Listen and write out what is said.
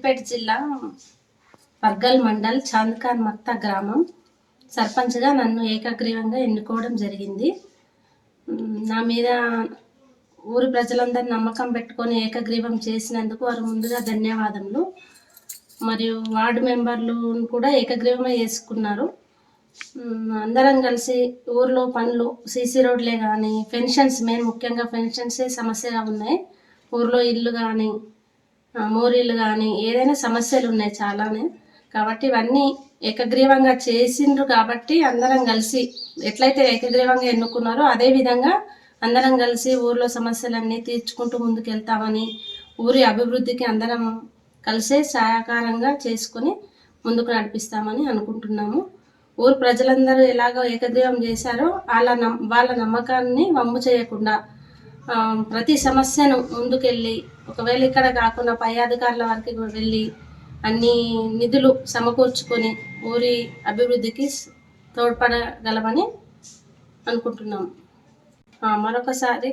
సిద్దిపేట జిల్లా పర్గల్ మండల్ చాంద్ఖాన్ మత్త గ్రామం. సర్పంచ్గా నన్ను ఏకగ్రీవంగా ఎన్నుకోవడం జరిగింది. నా మీద ఊరు ప్రజలందరి నమ్మకం పెట్టుకొని ఏకగ్రీవం చేసినందుకు వారు ముందుగా ధన్యవాదములు. మరియు వార్డు మెంబర్లు కూడా ఏకగ్రీవమే చేసుకున్నారు. అందరం కలిసి ఊర్లో పనులు సీసీ రోడ్లే కానీ పెన్షన్స్ మెయిన్ ముఖ్యంగా పెన్షన్సే సమస్యగా ఉన్నాయి. ఊర్లో ఇల్లు కానీ మోరీలు కానీ ఏదైనా సమస్యలు ఉన్నాయి చాలానే. కాబట్టి ఇవన్నీ ఏకగ్రీవంగా చేసిండ్రు కాబట్టి అందరం కలిసి ఎట్లయితే ఏకగ్రీవంగా ఎన్నుకున్నారో అదే విధంగా అందరం కలిసి ఊర్లో సమస్యలన్నీ తీర్చుకుంటూ ముందుకెళ్తామని ఊరి అభివృద్ధికి అందరం కలిసే సహకారంగా చేసుకొని ముందుకు నడిపిస్తామని అనుకుంటున్నాము. ఊరు ప్రజలందరూ ఎలాగో ఏకగ్రీవం చేశారో వాళ్ళ నమ్ వాళ్ళ నమ్మకాన్ని వమ్ము చేయకుండా ప్రతి సమస్యను ముందుకెళ్ళి ఒకవేళ ఇక్కడ కాకుండా పై అధికారుల వరకు వెళ్ళి అన్ని నిధులు సమకూర్చుకొని ఊరి అభివృద్ధికి తోడ్పడగలమని అనుకుంటున్నాం. మరొకసారి